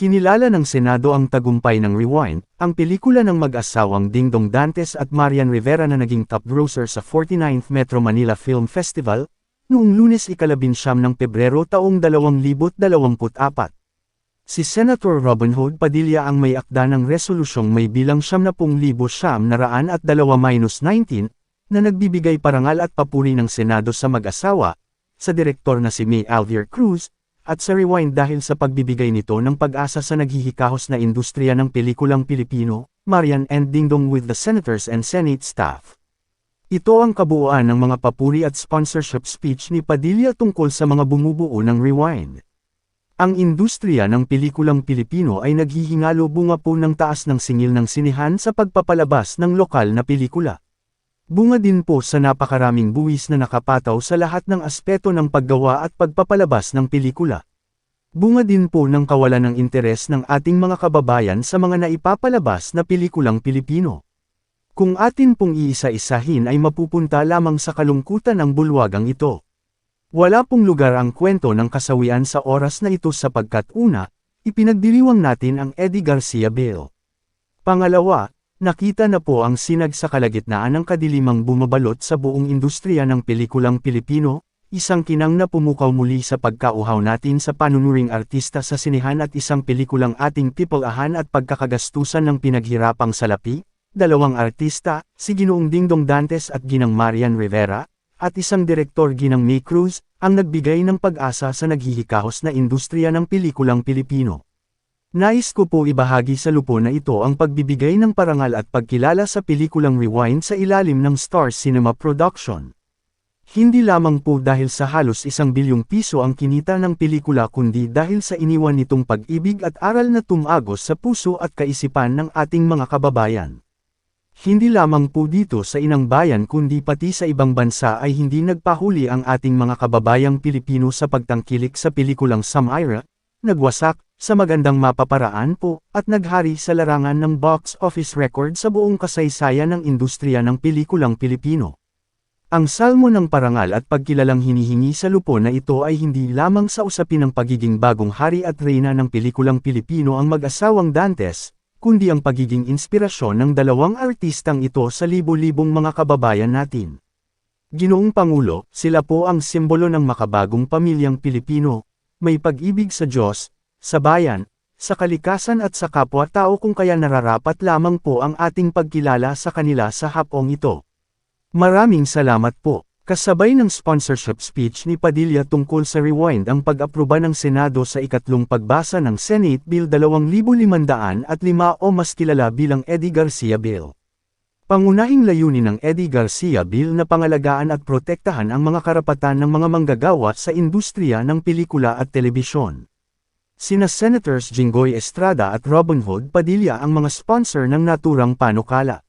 Kinilala ng Senado ang tagumpay ng Rewind, ang pelikula ng mag-asawang Dingdong Dantes at Marian Rivera na naging top grosser sa 49th Metro Manila Film Festival, noong lunes ikalabinsyam ng Pebrero taong 2024. Si Senator Robin Hood Padilla ang may akda ng resolusyong may bilang 70,000 siyam na raan at 2-19, na nagbibigay parangal at papuri ng Senado sa mag-asawa, sa direktor na si May Alvier Cruz, at sa Rewind dahil sa pagbibigay nito ng pag-asa sa naghihikahos na industriya ng pelikulang Pilipino, Marian and Dingdong with the senators and Senate staff. Ito ang kabuuan ng mga papuri at sponsorship speech ni Padilla tungkol sa mga bumubuo ng Rewind. Ang industriya ng pelikulang Pilipino ay naghihingalo bunga po ng taas ng singil ng sinihan sa pagpapalabas ng lokal na pelikula. Bunga din po sa napakaraming buwis na nakapataw sa lahat ng aspeto ng paggawa at pagpapalabas ng pelikula. Bunga din po ng kawalan ng interes ng ating mga kababayan sa mga naipapalabas na pelikulang Pilipino. Kung atin pong iisa-isahin ay mapupunta lamang sa kalungkutan ng bulwagang ito. Wala pong lugar ang kwento ng kasawian sa oras na ito sapagkat una, ipinagdiriwang natin ang Eddie Garcia Bill. Pangalawa, Nakita na po ang sinag sa kalagitnaan ng kadilimang bumabalot sa buong industriya ng pelikulang Pilipino, isang kinang na pumukaw muli sa pagkauhaw natin sa panunuring artista sa sinehan at isang pelikulang ating pipolahan at pagkakagastusan ng pinaghirapang salapi, dalawang artista, si Ginoong Dingdong Dantes at Ginang Marian Rivera, at isang direktor Ginang May Cruz, ang nagbigay ng pag-asa sa naghihikahos na industriya ng pelikulang Pilipino. Nais ko po ibahagi sa lupo na ito ang pagbibigay ng parangal at pagkilala sa pelikulang Rewind sa ilalim ng Star Cinema Production. Hindi lamang po dahil sa halos isang bilyong piso ang kinita ng pelikula kundi dahil sa iniwan nitong pag-ibig at aral na tumagos sa puso at kaisipan ng ating mga kababayan. Hindi lamang po dito sa inang bayan kundi pati sa ibang bansa ay hindi nagpahuli ang ating mga kababayang Pilipino sa pagtangkilik sa pelikulang Samira, nagwasak, sa magandang mapaparaan po, at naghari sa larangan ng box office record sa buong kasaysayan ng industriya ng pelikulang Pilipino. Ang salmo ng parangal at pagkilalang hinihingi sa lupo na ito ay hindi lamang sa usapin ng pagiging bagong hari at reyna ng pelikulang Pilipino ang mag-asawang Dantes, kundi ang pagiging inspirasyon ng dalawang artistang ito sa libo-libong mga kababayan natin. Ginoong Pangulo, sila po ang simbolo ng makabagong pamilyang Pilipino, may pag-ibig sa Diyos, sa bayan, sa kalikasan at sa kapwa-tao kung kaya nararapat lamang po ang ating pagkilala sa kanila sa hapong ito. Maraming salamat po. Kasabay ng sponsorship speech ni Padilla tungkol sa Rewind ang pag-aproba ng Senado sa ikatlong pagbasa ng Senate Bill 2505 o mas kilala bilang Eddie Garcia Bill. Pangunahing layunin ng Eddie Garcia Bill na pangalagaan at protektahan ang mga karapatan ng mga manggagawa sa industriya ng pelikula at telebisyon. Sina Senators Jinggoy Estrada at Robin Hood Padilla ang mga sponsor ng naturang panukala.